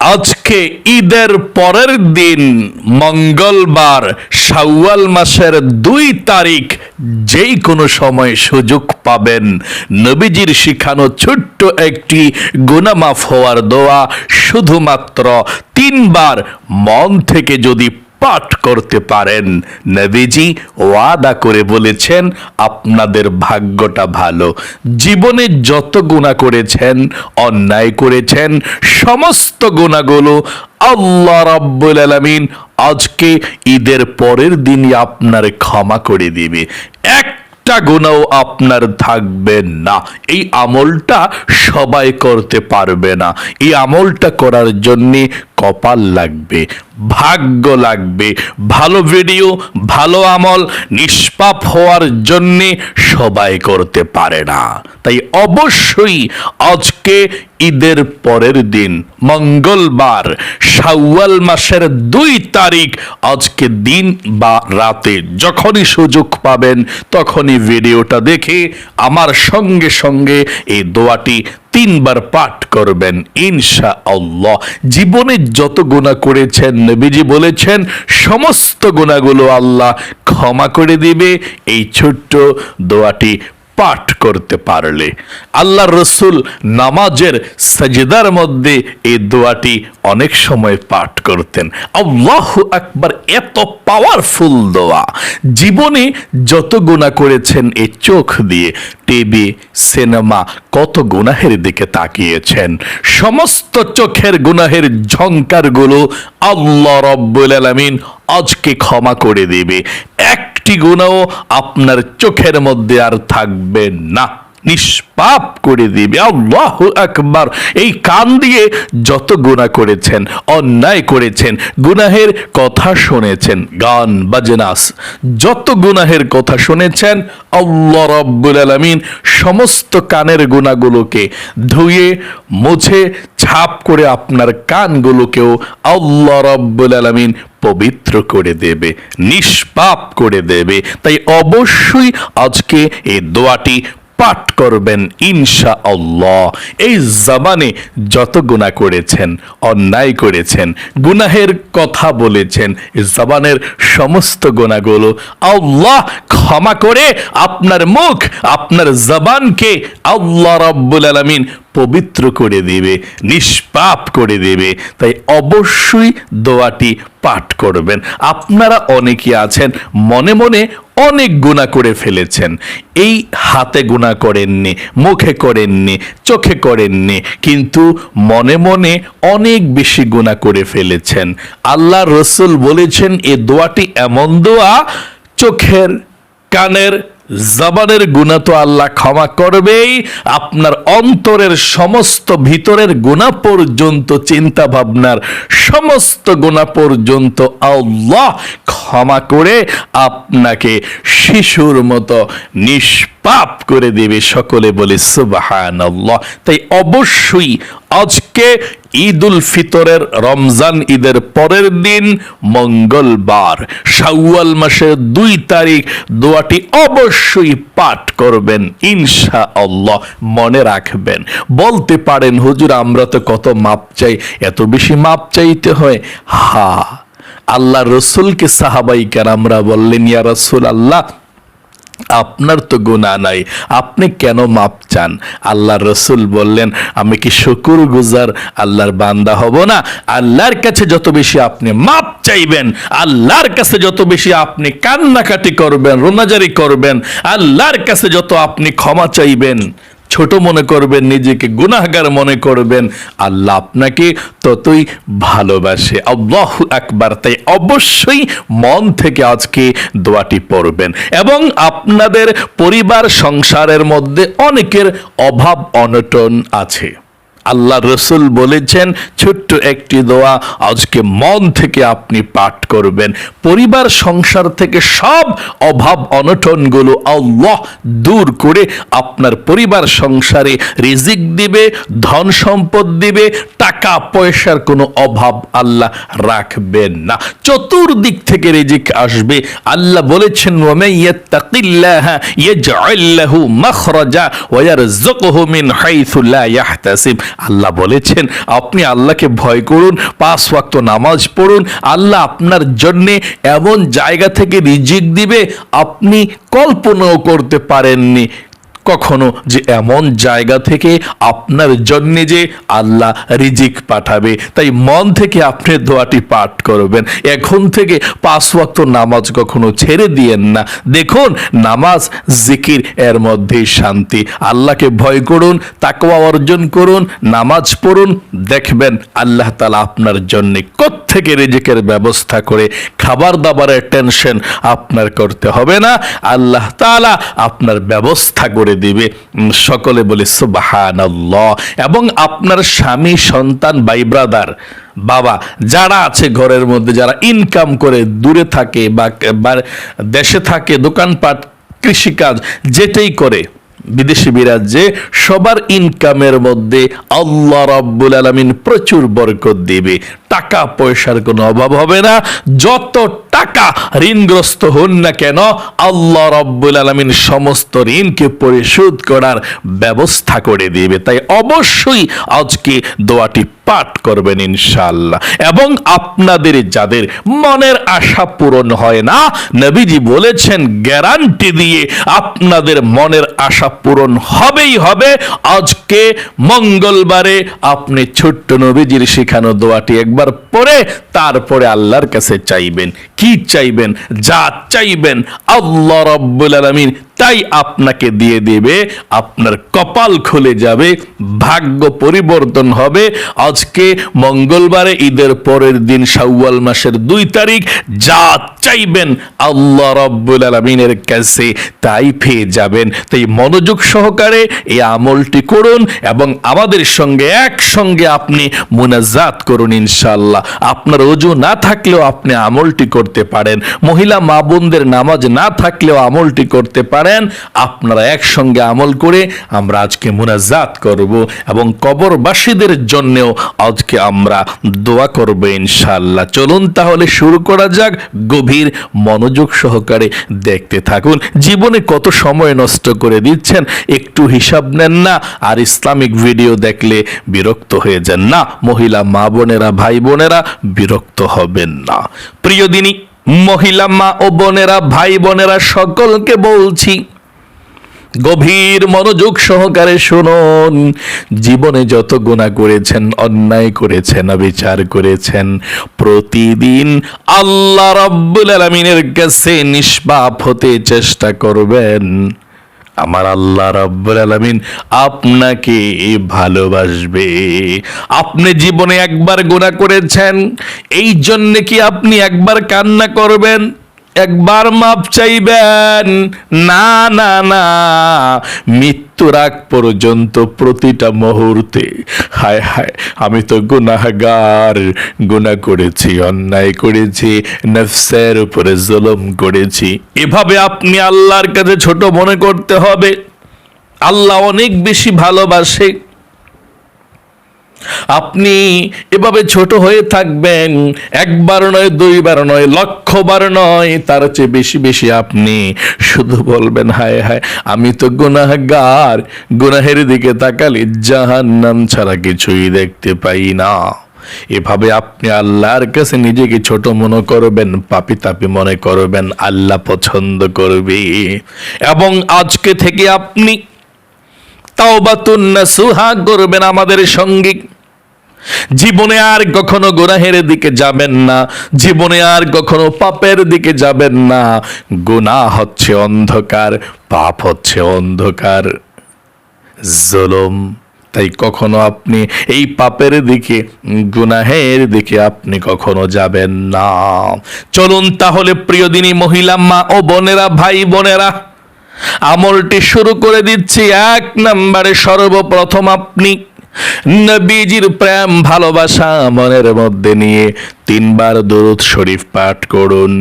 আজকে ঈদের পরের দিন, মঙ্গলবার, শাওয়াল মাসের দুই তারিখ যেই কোনো সময় সুযোগ পাবেন। নবীজির শিখানো ছোট্ট একটি গুনামাফ হওয়ার দোয়া শুধুমাত্র তিনবার মন থেকে যদি পাঠ করতে পারেন। নবীজি ওয়াদা করে বলেছেন, আপনাদের ভাগ্যটা ভালো। জীবনে যত গুণা করেছেন, অন্যায় করেছেন, সমস্ত গুণাগুলো আল্লাহ রাব্বুল আলামিন আজকে ঈদের পরের দিনই আপনার ক্ষমা করে দিবে। এক একটা গুণাও আপনার থাকবে না। এই আমলটা সবাই করতে পারবে না। এই আমলটা করার জন্যে কপাল লাগবে, ভাগ্য লাগবে। ভালো ভিডিও ভালো আমল নিষ্পাপ হওয়ার জন্যে সবাই করতে পারে না। তাই অবশ্যই আজকে ঈদের পরের দিন, মঙ্গলবার, শাওয়াল মাসের দুই তারিখ, আজকে দিন বা রাতে যখনই সুযোগ পাবেন, তখনই ভিডিওটা দেখে আমার সঙ্গে সঙ্গে এই দোয়াটি তিনবার পাঠ করবেন ইনশা আল্লাহ জীবনে যত গুণা করেছেন, নবীজি বলেছেন, সমস্ত গুণাগুলো আল্লাহ ক্ষমা করে দিবে। এই ছোট্ট দোয়াটি পাঠ করতে পারলে আল্লাহ রসুল নামাজের সাজেদার মধ্যে এই দোয়াটি অনেক সময় পাঠ করতেন। আল্লাহ আকবার, এত পাওয়ারফুল দোয়া। জীবনে যত গুণা করেছেন এই চোখ দিয়ে, টিভি, সিনেমা কত গুনাহের দিকে তাকিয়েছেন। সমস্ত চোখের গুনাহের ঝঙ্কারগুলো আল্লাহ রব্বুল আলামিন আজকে ক্ষমা করে দিবে। একটি গুণাও আপনার চোখের মধ্যে আর থাকবে না। নিষ্পাপ করে দিবে। আল্লাহ আকবার। এই কান দিয়ে যত গুণা করেছেন, অন্যায় করেছেন, গুনাহের কথা শুনেছেন, গান বাজনাস যত গুনাহের কথা শুনেছেন, আল্লাহ রব্বুল আলামিন সমস্ত কানের গুণাগুলোকে ধুয়ে, মুছে, ছাপ করে আপনার কানগুলোকেও আল্লাহ রব্বুল আলামিন পবিত্র করে দেবে, নিষ্পাপ করে দেবে। তাই অবশ্যই আজকে এই দোয়াটি পাঠ করবেন ইনশা আল্লাহ এই জবানে যত গুণা করেছেন, অন্যায় করেছেন, গুনাহের কথা বলেছেন জবানের সমস্ত গুণাগুলো আল্লাহ ক্ষমা করে আপনার মুখ, আপনার জবানকে আল্লাহ রাব্বুল আলামিন পবিত্র করে দেবে, নিষ্পাপ করে দেবে। তাই অবশ্যই দোয়াটি পাঠ করবেন। আপনারা অনেকে আছেন, মনে মনে অনেক গুণা করে ফেলেছেন। এই হাতে গুণা করেননি, মুখে করেননি, চোখে করেননি, কিন্তু মনে মনে অনেক বেশি গুণা করে ফেলেছেন। আল্লাহ রসুল বলেছেন, এ দোয়াটি এমন দোয়া, চোখের কানের জবানের গুণা তো আল্লাহ ক্ষমা করবেই, আপনার অন্তরের সমস্ত ভিতরের গুণা পর্যন্ত চিন্তা ভাবনার সমস্ত গুণা পর্যন্ত আল্লাহ ক্ষমা করে আপনাকে শিশুর মতো নিষ্পাপ করে দেবে। সকলে বলে সুবাহান তাই অবশ্যই আজকে ঈদ উল ফিতরের রমজান ঈদের পরের দিন, মঙ্গলবার, শাওয়াল মাসের দুই তারিখ, দোয়াটি অবশ্যই পাঠ করবেন ইনশা আল্লাহ মনে রাখবেন। বলতে পারেন, হুজুর, আমরা তো কত মাপ চাই, এত বেশি মাপ চাইতে হয়। হা আল্লাহ রসুলকে সাহাবাই আমরা বললেন, ইয়া রসুল আল্লাহ আপনার তো গুণা নাই, আপনি কেন মাপ চান? আল্লাহ রসুল বললেন, আমি কি শুকুর গুজার আল্লাহর বান্দা হব না? আল্লাহর কাছে যত বেশি আপনি মাপ চাইবেন, আল্লাহর কাছে যত বেশি আপনি কান্নাকাটি করবেন, রোনাজারি করবেন, আল্লাহর কাছে যত আপনি ক্ষমা চাইবেন ছোট মনে করবেন, নিজেকে গুনাহগার মনে করবেন। আল্লাহ আপনাকে ততই ভালোবাসে। আল্লাহ একবার তাই অবশ্যই মন থেকে আজকে দোয়াটি পড়বেন। এবং আপনাদের পরিবার সংসারের মধ্যে অনেকের অভাব, অনটন আছে। আল্লাহ রসুল বলেছেন, ছোট্ট একটি দোয়া আজকে মন থেকে আপনি পাঠ করবেন। পরিবার, সংসার থেকে সব অভাব অনটনগুলো আল্লাহ দূর করে আপনার পরিবার, সংসারে রিজিক দিবে, ধন সম্পদ দিবে, টাকা পয়সার কোনো অভাব আল্লাহ রাখবেন না। চতুর্দিক থেকে রিজিক আসবে। আল্লাহ বলেছেন, ওয়ামান ইয়াত্তাকিল্লাহা ইয়াজআল লাহু মাখরাজা ওয়া ইয়ারযুকহু মিন আল্লাহ বলেছেন, আপনি আল্লাহকে ভয় করুন, পাঁচ ওয়াক্ত নামাজ পড়ুন, আল্লাহ আপনার জন্যে এমন জায়গা থেকে রিজিক দিবে, আপনি কল্পনাও করতে পারেননি। কখনো যে এমন জায়গা থেকে আপনার জন্য যে আল্লাহ রিজিক পাঠাবে। তাই মন থেকে আপনি দোয়াটি পাঠ করবেন। এখন থেকে পাঁচ ওয়াক্ত নামাজ কখনো ছেড়ে দিয়েন না। দেখুন, নামাজ, জিকির, এর মধ্যেই শান্তি। আল্লাহকে ভয় করুন, তাকওয়া অর্জন করুন, নামাজ পড়ুন, দেখবেন আল্লাহ তালা আপনার জন্য থেকে রিজিকের ব্যবস্থা করে খাবার দাবারের টেনশন আপনার করতে হবে না। আল্লাহ তালা আপনার ব্যবস্থা করে দিবে সকলে বলে সুবাহান এবং আপনার স্বামী, সন্তান, ভাই ব্রাদার বাবা, যারা আছে ঘরের মধ্যে, যারা ইনকাম করে, দূরে থাকে বা দেশে থাকে, দোকানপাট, কৃষিকাজ, যেটাই করে, বিদেশি বিরাজ্যে, সবার ইনকামের মধ্যে আল্লাহ রাব্বুল আলামিন প্রচুর বরকত দিবে। টাকা পয়সার কোনো অভাব হবে না। যত টাকা ঋণগ্রস্ত হন না কেন, আল্লাহ রাব্বুল আলামিন সমস্ত ঋণকে পরিশোধ করার ব্যবস্থা করে দিবে। তাই অবশ্যই আজকে দোয়াটি পাঠ করবেন ইনশাল্লাহ এবং আপনাদের যাদের মনের আশা পূরণ হয় না, নবীজি বলেছেন, গ্যারান্টি দিয়ে আপনাদের মনের আশা পূরণ হবেই হবে। আজকে মঙ্গলবারে আপনি ছোট্ট নবীজির শেখানো দোয়াটি একবার পড়ে তারপরে আল্লাহর কাছে চাইবেন। কি চাইবেন? যা চাইবেন। আল্লাহ রব্বুল আলামিন তাই আপনাকে দিয়ে দেবে, আপনার কপাল খুলে যাবে, ভাগ্য পরিবর্তন হবে। আজকে মঙ্গলবারে, ঈদের পরের দিন শাওয়াল মাসের দুই তারিখ, যা চাইবেন আল্লাহ রব্বুল আলমিনের কাছে, তাই পেয়ে যাবেন। তাই মনোযোগ সহকারে এই আমলটি করুন এবং আমাদের সঙ্গে, একসঙ্গে আপনি মুনাজাত করুন ইনশাল্লাহ আপনার অজু না থাকলেও আপনি আমলটি করতে পারেন। মহিলা, মা বোনদের নামাজ না থাকলেও আমলটি করতে পারেন। আপনারা একসঙ্গে আমল করে আমরা আজকে মুনাজাত করব এবং কবরবাসীদের জন্যেও আজকে আমরা দোয়া করব ইনশাল্লাহ চলুন তাহলে শুরু করা যাক, গভীর মনোযোগ সহকারে দেখতে থাকুন। জীবনে কত সময় নষ্ট করে দিচ্ছেন, একটু হিসাব নেন না, আর ইসলামিক ভিডিও দেখলে বিরক্ত হয়ে যান না। মহিলা মা বোনেরা, ভাই বোনেরা বিরক্ত হবেন না। প্রিয় দিনী মহিলা মা ও বোনেরা, ভাই বোনেরা সকলকে বলছি, গভীর মনোযোগ সহকারে শুনুন। জীবনে যত গুণা করেছেন, অন্যায় করেছেন, অবিচার করেছেন, প্রতিদিন আল্লাহ রব্বুল আলমিনের কাছে নিষ্পাপ হতে চেষ্টা করবেন। আমার আল্লাহ রব্বুল আলমিন আপনাকে ভালোবাসবে। আপনি জীবনে একবার গোনা করেছেন এই জন্যে কি আপনি একবার কান্না করবেন? একবার মাপ চাইবেন। না না না। মৃত্যুর আগ পর্যন্ত প্রতিটা মুহূর্তে, হায় হায়, আমি তো গুনাহগার। গুনাহ করেছি, অন্যায় করেছি, নফসের উপরে জুলুম করেছি। এভাবে আপনি আল্লাহর কাছে ছোট মনে করতে হবে। আল্লাহ অনেক বেশি ভালোবাসে। আপনি এভাবে ছোট হয়ে থাকবেন, একবার নয়, দুইবার নয়, লক্ষবার নয়, তার চেয়ে বেশি বেশি আপনি শুধু বলবেন, হায় হায়, আমি তো গুনাহগার, গুনাহের দিকে তাকালে জাহান্নাম ছাড়া কিছুই দেখতে পাই না। এভাবে আপনি আল্লাহর কাছে নিজেকে ছোট মনে করবেন, পাপি তাপি মনে করবেন, আল্লাহ পছন্দ করবে। এবং আজকে থেকে আপনি তাওবাতুন নাসুহা করবেন আমাদের সঙ্গী। জীবনে আর কখনো গুনাহের দিকে যাবেন না। জীবনে আর কখনো পাপের দিকে যাবেন না। গুনাহ হচ্ছে অন্ধকার, পাপ হচ্ছে অন্ধকার। জুলুম, তাই কখনো আপনি এই পাপের দিকে, গুনাহের দিকে আপনি কখনো যাবেন না। চলুন তাহলে প্রিয়দিনী মহিলা, মা ও বোনেরা, ভাই বোনেরা, আমলটি শুরু করে দিচ্ছি। এক নম্বরে সর্বপ্রথম আপনি নবীজির প্রেম, ভালোবাসা মনের মধ্যে নিয়ে তিনবার দরুদ শরীফ পাঠ করুন।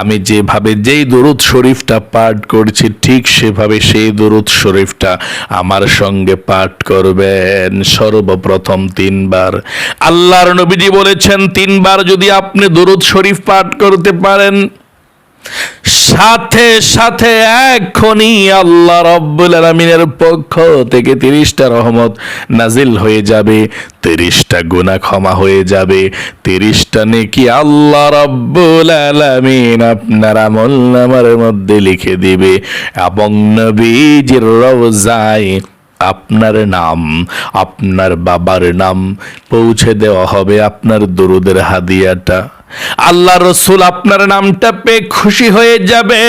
আমি যেভাবে যেই দরুদ শরীফটা পাঠ করছি, ঠিক সেভাবে সেই দরুদ শরীফটা আমার সঙ্গে পাঠ করবেন সর্বপ্রথম তিনবার। আল্লাহর নবীজি বলেছেন, তিনবার যদি আপনি দরুদ শরীফ পাঠ করতে পারেন সাথে সাথে এখনই আল্লাহ রব্বুল আলমিনের পক্ষ থেকে তিরিশটা রহমত নাজিল হয়ে যাবে, তিরিশটা গুণা ক্ষমা হয়ে যাবে, তিরিশটা নেকি আল্লাহ রব্বুল আলমিন আপনার আমল নামার মধ্যে লিখে দিবে। এবং নবীজির রওজায় আপনার নাম, আপনার বাবার নাম পৌঁছে দেওয়া হবে আপনার দরুদের হাদিয়াটা। আল্লাহ রসুল আপনার নামটা পেয়ে খুশি হয়ে যাবে।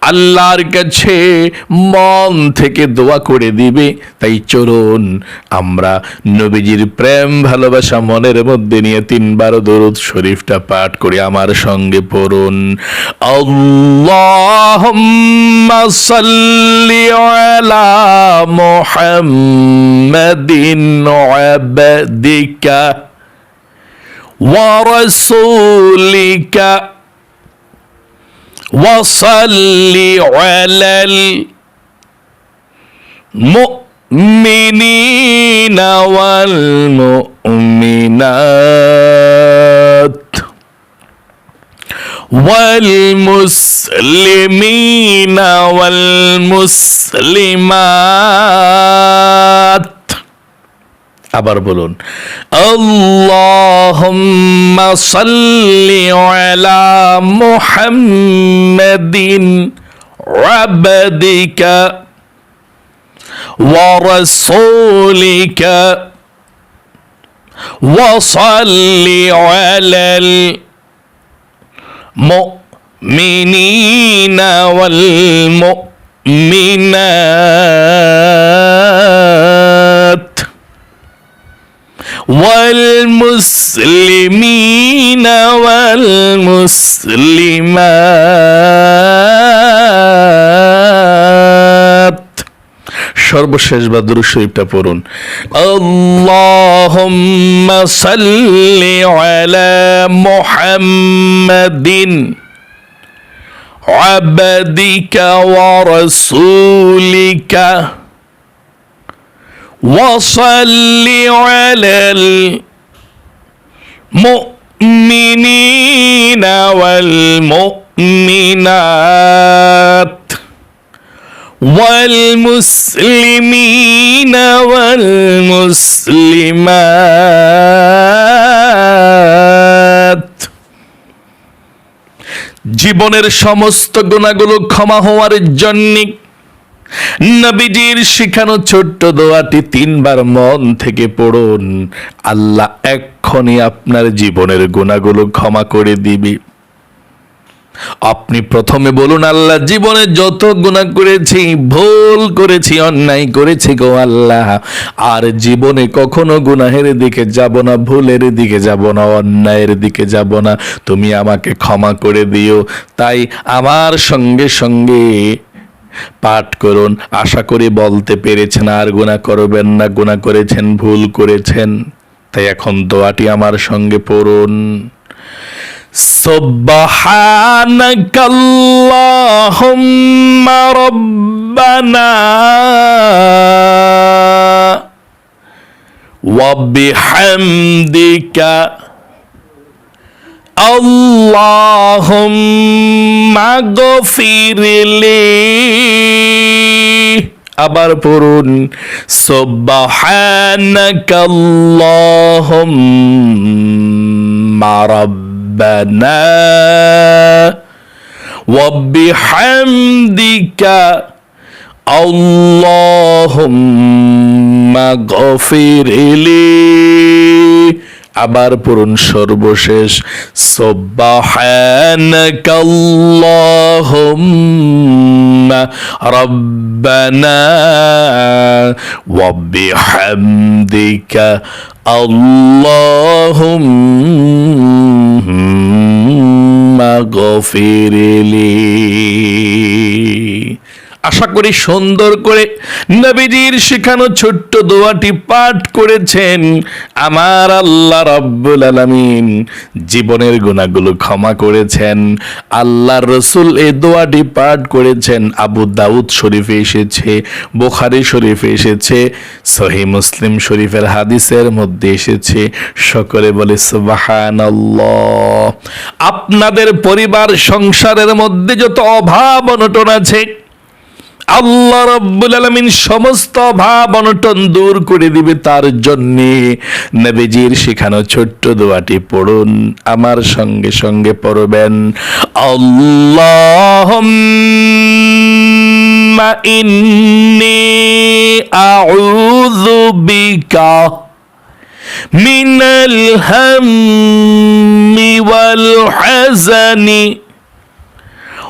আল্লাহর কাছে মন থেকে দোয়া করে দিবে। তাই চলুন আমরা নবীজির প্রেম, ভালোবাসা মনের মধ্যে নিয়ে তিনবার দরুদ শরীফটা পাঠ করে। আমার সঙ্গে পড়ুন। দিকা সাল্লি وصل على المؤمنين والمؤمنات والمسلمين والمسلمات আবার বলুন আল্লাহুম্মা সাল্লি আলা মুহাম্মাদিন আবদিকা ওয়া রাসূলিকা وصل على المؤمنين والمؤمنات والمسلمين والمسلمات সর্বশেষ বা দুরু শরীফটা পড়ুন আল্লাহুম্মা সাল্লি আলা মুহাম্মাদিন عبدك ورسولك وصل على المؤمنين والمؤمنات والمسلمين والمسلمات জীবনের সমস্ত গুণাগুলো ক্ষমা হওয়ার জন্যে নবীজির শিখানো ছোট্ট দোয়াটি তিনবার মন থেকে পড়ুন। আল্লাহ এক্ষণি আপনার জীবনের গুণাগুলো ক্ষমা করে দিবি। আপনি প্রথমে বলুন, আল্লাহ, জীবনে যত গুণা করেছি, ভুল করেছি, অন্যায় করেছি গো আল্লাহ, আর জীবনে কখনো গুনাহের দিকে যাব না, ভুলের দিকে যাব না, অন্যায়ের দিকে যাব না। তুমি আমাকে ক্ষমা করে দিও। তাই আমার সঙ্গে সঙ্গে পাঠ করুন আশা করি বলতে পেরেছেন আর গুণা করবেন না গুণা করেছেন ভুল করেছেন তাই এখন দোয়াটি আমার সঙ্গে পড়ুন سبحانك اللهم ربنا وبحمدك اللهم اغفر لي আবার পড়ুন সুবহানাকা আল্লাহুম্মা রাব্বানা وبحمدك اللهم اغفر لي আবার পড়ুন সর্বশেষ। সুবহানাকা আল্লাহুম্মা রাব্বানা আশা করি সুন্দর করে নবীজির শেখানো ছোট্ট দোয়াটি পাঠ করেছেন আমার আল্লাহ রব্বুল আলামিন। জীবনের গুণাগুলো ক্ষমা করেছেন, আল্লাহর রসুল এই দোয়াটি পাঠ করেছেন, আবু দাউদ শরীফে এসেছে, বোখারি শরীফে এসেছে সহি মুসলিম শরীফের হাদিসের মধ্যে এসেছে, সকলে বলে সুবহানাল্লাহ। আপনাদের পরিবার, সংসারের মধ্যে যত অভাব অনটন আছে আল্লাহ রব্বুল আলমিন সমস্ত ভাব অনটন দূর করে দিবে তার জন্যে। নবীজির শেখানো ছোট্ট দোয়াটি পড়ুন, আমার সঙ্গে সঙ্গে পড়বেন। আল্লাহ ইন্নি আউযু বিকা মিনাল হাম্মি ওয়াল হাজানি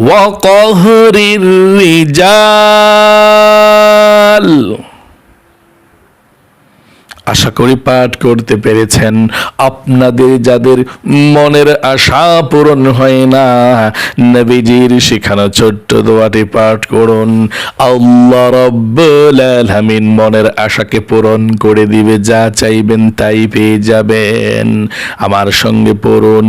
وقهر الرجال আশা করি পাঠ করতে পেরেছেন আপনাদের যাদের মনের আশা পূরণ হয় না নবীজির শেখানো ছোট্ট দোয়াটি পাঠ করুন আল্লাহ রব্বুল আলামিন মনের আশাকে পূরণ করে দিবে যা চাইবেন তাই পেয়ে যাবেন আমার সঙ্গে পড়ুন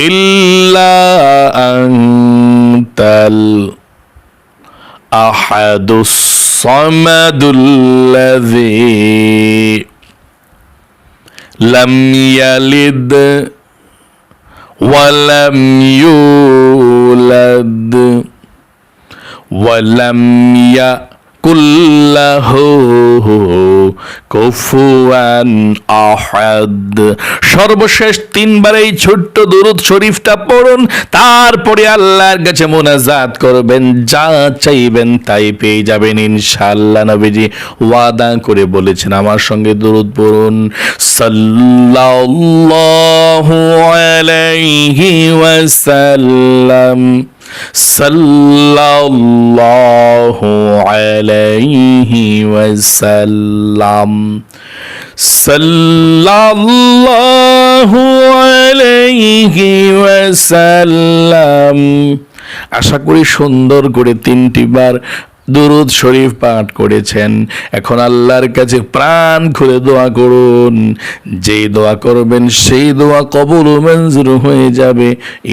إلا أنت الأحد الصمد الذي لم يلد ولم يولد ولم يكن কুফুয়ান আহাদ। সর্বশেষ তিনবার এই ছোট্ট দুরুদ শরীফটা পড়ুন, তারপরে আল্লাহর কাছে মোনাজাত করবেন, যা চাইবেন তাই পেয়ে যাবেন ইনশাআল্লাহ নবীজি। ওয়াদা করে বলেছেন, আমার সঙ্গে দুরুদ পড়ুন। সাল্লাল্লাহু আলাইহি ওয়াসাল্লাম। সাল্লাল্লাহু আলাইহি ওয়াসাল্লাম। ওয়াসাল্লাম। আশা করি সুন্দর করে তিনটি বার দুরুদ শরীফ পাঠ করেছেন। এখন আল্লাহর কাছে প্রাণ খুলে দোয়া করুন। যেই দোয়া করবেন, সেই দোয়া কবুল মঞ্জুর হয়ে যাবে।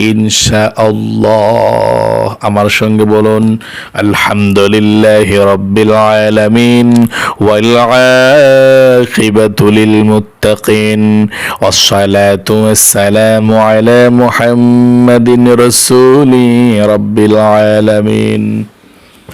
ইনশা আল্লাহ আমার সঙ্গে বলুন, আলহামদুলিল্লাহ রব্বিল আলামিন, ওয়াল আখিবাতু লিল মুত্তাকিন ওয়াস সালাতু ওয়াস সালামু আলা মুহাম্মাদিন রাসূলি রব্বিল আলামিন।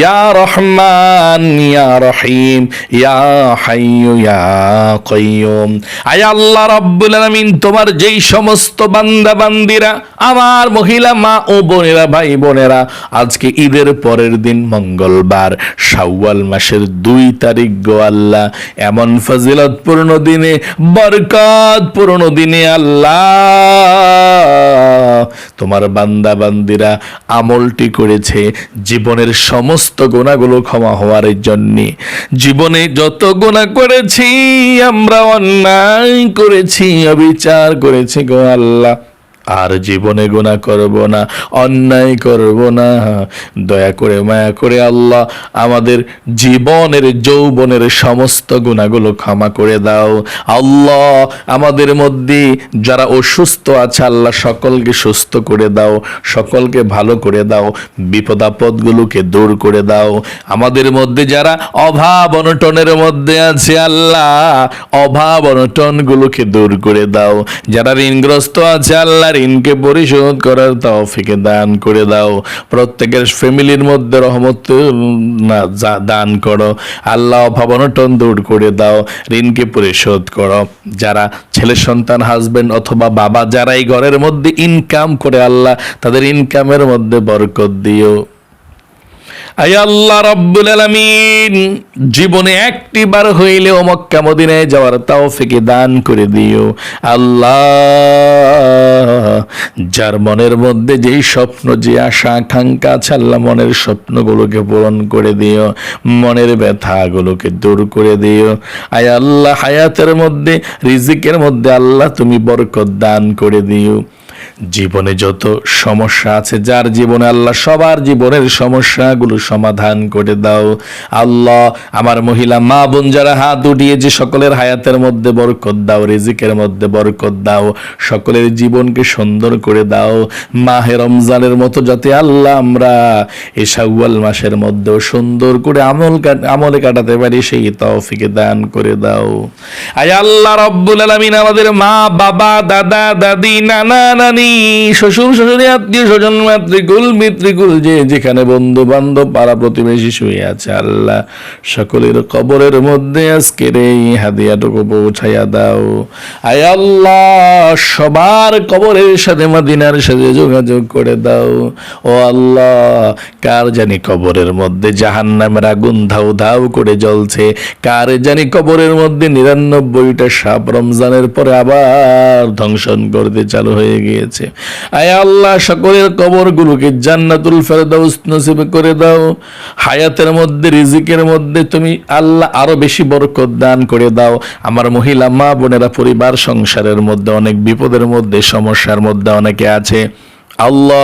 ইয়া রহমান, ইয়া রহিম, ইয়া হাইয়ু, ইয়া আল্লাহ রব্বুল আলামিন, তোমার যেই সমস্ত বান্দা বান্দিরা আমার মহিলা মা ও বোনেরা, ভাই বোনেরা, আজকে ঈদের পরের দিন মঙ্গলবার, শাওয়াল মাসের দুই তারিখ গো আল্লাহ, এমন ফজিলতপূর্ণ দিনে বরকত পূর্ণ দিনে আল্লাহ, তোমার বান্দা বান্দিরা আমলটি করেছে, জীবনের সমস্ত গোনাগুলো ক্ষমা হওয়ার জন্য। জীবনে যত গোনা করেছি, আমরা অন্যায় করেছি, অবিচার করেছি গো আল্লাহ। আর জীবনে গুণা করব না, অন্যায় করব না। দয়া করে, মায়া করে আল্লাহ, আমাদের জীবনের, যৌবনের সমস্ত গুণাগুলো ক্ষমা করে দাও। আল্লাহ, আমাদের মধ্যে যারা অসুস্থ আছে, আল্লাহ সকলকে সুস্থ করে দাও, সকলকে ভালো করে দাও বিপদ আপদগুলোকে দূর করে দাও। আমাদের মধ্যে যারা অভাব অনটনের মধ্যে আছে, আল্লাহ, অভাব অনটনগুলোকে দূর করে দাও। যারা ঋণগ্রস্ত আছে আল্লাহ ঋণকে পরিশোধ করার তৌফিকে দান করে দাও প্রত্যেকের ফ্যামিলির মধ্যে রহমত না দান করো আল্লাহ ভবনটন দূর করে দাও ঋণকে পরিশোধ করো যারা ছেলে সন্তান হাজবেন্ড অথবা বাবা যারাই ঘরের মধ্যে ইনকাম করে আল্লাহ তাদের ইনকামের মধ্যে বরকত দিও আল্লাহ রব্বুল আলামিন, জীবনে একটি বার হইলেও মক্কা মদিনায় যাওয়ার তৌফিকে দান করে দিও। আল্লাহ, যার মনের মধ্যে যেই স্বপ্ন, যে আশা, আকাঙ্ক্ষা আছে, আল্লাহ মনের স্বপ্নগুলোকে পূরণ করে দিও। মনের ব্যথাগুলোকে দূর করে দিও। আয় আল্লাহ, হায়াতের মধ্যে, রিজিকের মধ্যে আল্লাহ তুমি বরকত দান করে দিও। জীবনে যত সমস্যা আছে, যার জীবনে আল্লাহ সবার জীবনের সমস্যাগুলো সমাধান করে দাও। আল্লাহ, আমার মহিলা, মা বোন যারা হাত উঠিয়ে যে সকলের হায়াতের মধ্যে বরকত দাও, রিজিকের মধ্যে বরকত দাও, সকলের জীবনকে সুন্দর করে দাও। মাহে রমজানের মতো যাতে আল্লাহ আমরা শাওয়াল মাসের মধ্যেও সুন্দর করে আমল আমলে কাটাতে পারি, সেই তৌফিকে দান করে দাও। আয় আল্লাহ রব্বুল আলামিন আমাদের মা, বাবা, দাদা, দাদি, নানা, নানি শ্বশুর শাশুড়ি আত্মীয় স্বজন, মাতৃকুল মিত্রিকুল যে যেখানে বন্ধু বান্ধব পাড়া প্রতিবেশী শুয়ে আছে, আল্লাহ সকলের কবরের মধ্যে আজকের এই হাদিয়াটুকু পৌঁছাইয়া দাও। আয় আল্লাহ, সবার কবরের সাথে মাদিনার সাথে যোগাযোগ করে দাও। ও আল্লাহ, কার জানি কবরের মধ্যে জাহান নামের আগুন ধাউ ধাউ করে জ্বলছে, কার জানি কবরের মধ্যে নিরানব্বইটা সাপ রমজানের পরে আবার ধ্বংসন করতে চালু হয়ে গিয়েছে। আয় আল্লাহ, সকলের কবরগুলোকে জান্নাতুল ফেরদাউস নসিব করে দাও। হায়াতের মধ্যে, রিজিকের মধ্যে তুমি আল্লাহ আরও বেশি বরকত দান করে দাও। আমার মহিলা, মা বোনেরা, পরিবার, সংসারের মধ্যে, অনেক বিপদের মধ্যে, সমস্যার মধ্যে অনেকে আছে। আল্লাহ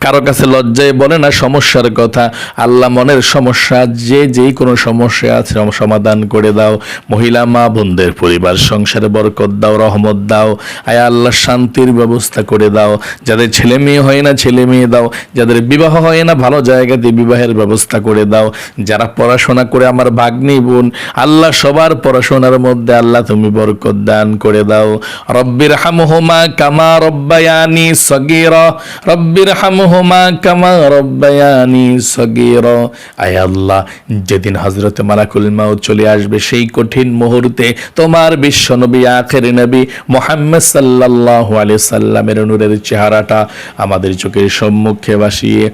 কারও কাছে লজ্জায় বলে না সমস্যার কথা। আল্লাহ মনের সমস্যা, যে যেই কোনো সমস্যা আছে সমাধান করে দাও। মহিলা, মা, বোনদের পরিবার, সংসারে বরকত দাও, রহমত দাও। আয় আল্লাহ, শান্তির ব্যবস্থা করে দাও। যাদের ছেলে মেয়ে হয় না, ছেলে মেয়ে দাও। যাদের বিবাহ হয় না, ভালো জায়গাতে বিবাহের ব্যবস্থা করে দাও। যারা পড়াশোনা করে, আমার ভাগ্নি, বোন, আল্লাহ সবার পড়াশোনার মধ্যে আল্লাহ তুমি বরকত দান করে দাও। রব্বির হামহুমা কামা রব্বায়ানি সগীরা। রব্বির হামহুমা কামা রব্বায়ানি সগীরা আয় আল্লাহ, যেদিন হজরত মালাকুল মাউত চলে আসবে সেই কঠিন মুহূর্তে তোমার বিশ্ব নবী আখের নবী মোহাম্মদ সাল্লাহ আলিয়া সাল্লামের নূরের চেহারাটা আমাদের চোখের সম্মুখে ভাসিয়ে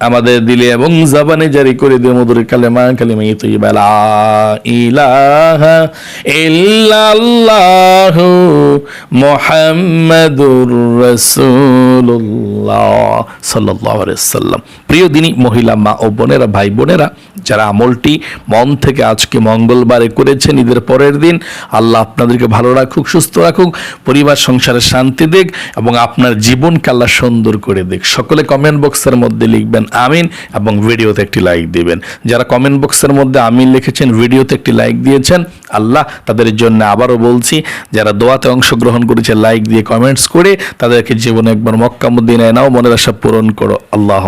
আমাদের দিলে এবং জবানে জারি করে দিয়ে মধুর কালেমা কালিমা তৈবা লা ইলাহা ইল্লাল্লাহু মুহাম্মাদুর রাসূলুল্লাহ সাল্লাল্লাহু আলাইহি সাল্লাম প্রিয় দিনী মহিলা, মা ও বোনেরা, ভাই বোনেরা, যারা আমলটি মন থেকে আজকে মঙ্গলবারে করেছেন, ঈদের পরের দিন, আল্লাহ আপনাদেরকে ভালো রাখুক, সুস্থ রাখুক, পরিবার, সংসারে শান্তি দিক এবং আপনার জীবনকে আল্লাহ সুন্দর করে দিক। সকলে কমেন্ট বক্সের মধ্যে লিখবেন আমিন এবং ভিডিওতে একটি লাইক দিবেন। যারা কমেন্ট বক্সের মধ্যে আমিন লিখেছেন, ভিডিওতে একটি লাইক দিয়েছেন, আল্লাহ তাদের জন্য আবারও বলছি, যারা দোয়াতে অংশগ্রহণ করেছে, লাইক দিয়ে কমেন্টস করে, তাদেরকে জীবনে একবার মক্কা মদিনায় নাও, মনের আশা পূরণ করো। আল্লাহ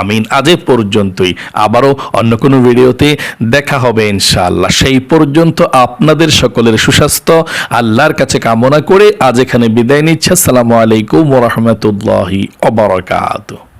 আমিন। আজ পর্যন্তই। আবারও অন্য কোনো ভিডিওতে দেখা হবে ইনশাআল্লাহ। সেই পর্যন্ত আপনাদের সকলের সুস্বাস্থ্য, আল্লাহর কাছে কামনা করে আজ এখানে বিদায় নিচ্ছে। আসসালামু আলাইকুম ওরহমতুল্লাহি অবরাকাতুহ